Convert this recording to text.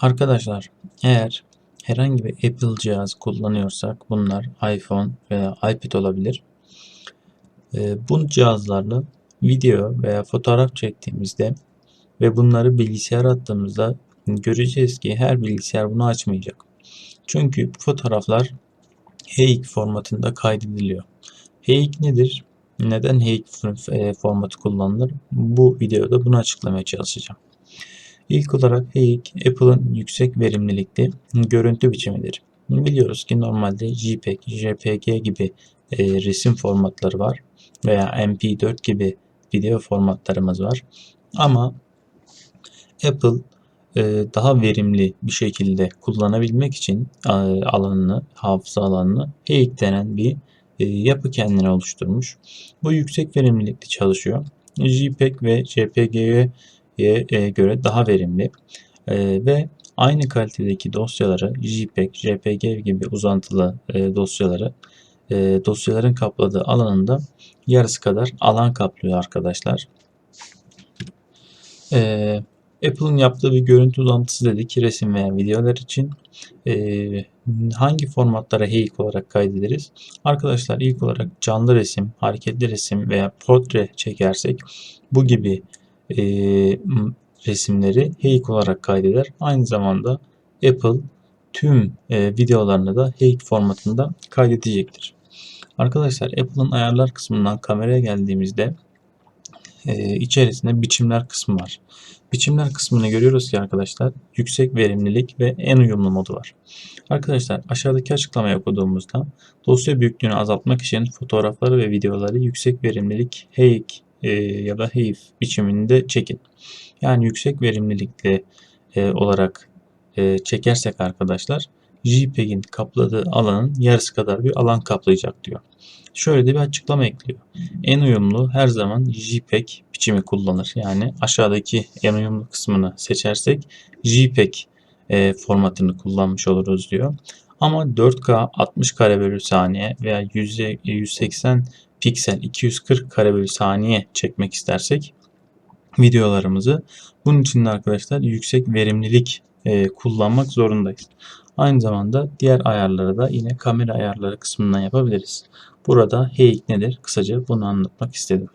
Arkadaşlar eğer herhangi bir Apple cihaz kullanıyorsak bunlar iPhone veya iPad olabilir. Ee, bu cihazlarla video veya fotoğraf çektiğimizde ve bunları bilgisayara attığımızda göreceğiz ki her bilgisayar bunu açmayacak. Çünkü bu fotoğraflar HEIC formatında kaydediliyor. HEIC nedir? Neden HEIC formatı kullanılır? Bu videoda bunu açıklamaya çalışacağım. İlk olarak HEIC, Apple'ın yüksek verimlilikli görüntü biçimidir. Biliyoruz ki normalde JPEG, JPG gibi e, resim formatları var veya MP4 gibi video formatlarımız var. Ama Apple e, daha verimli bir şekilde kullanabilmek için e, alanını, hafıza alanını HEIC denen bir e, yapı kendine oluşturmuş. Bu yüksek verimlilikli çalışıyor. JPEG ve JPG'ye göre daha verimli ve aynı kalitedeki dosyaları JPEG, JPG gibi uzantılı dosyaları dosyaların kapladığı alanında yarısı kadar alan kaplıyor arkadaşlar. Apple'ın yaptığı bir görüntü uzantısı dedik resim veya videolar için. Hangi formatlara HEIC olarak kaydederiz? Arkadaşlar ilk olarak canlı resim, hareketli resim veya portre çekersek bu gibi e, resimleri HEIC olarak kaydeder. Aynı zamanda Apple tüm e, videolarını da HEIC formatında kaydedecektir. Arkadaşlar Apple'ın ayarlar kısmından kameraya geldiğimizde e, içerisinde biçimler kısmı var. Biçimler kısmını görüyoruz ki arkadaşlar yüksek verimlilik ve en uyumlu modu var. Arkadaşlar aşağıdaki açıklamayı okuduğumuzda dosya büyüklüğünü azaltmak için fotoğrafları ve videoları yüksek verimlilik HEIC e, ya da HEIF biçiminde çekin. Yani yüksek verimlilikli e, olarak e, çekersek arkadaşlar JPEG'in kapladığı alanın yarısı kadar bir alan kaplayacak diyor. Şöyle de bir açıklama ekliyor. En uyumlu her zaman JPEG biçimi kullanır. Yani aşağıdaki en uyumlu kısmını seçersek JPEG e, formatını kullanmış oluruz diyor. Ama 4K 60 kare bölü saniye veya 180 piksel 240 kare bölü saniye çekmek istersek videolarımızı bunun için de arkadaşlar yüksek verimlilik e, kullanmak zorundayız. Aynı zamanda diğer ayarları da yine kamera ayarları kısmından yapabiliriz. Burada HEIC nedir? Kısaca bunu anlatmak istedim.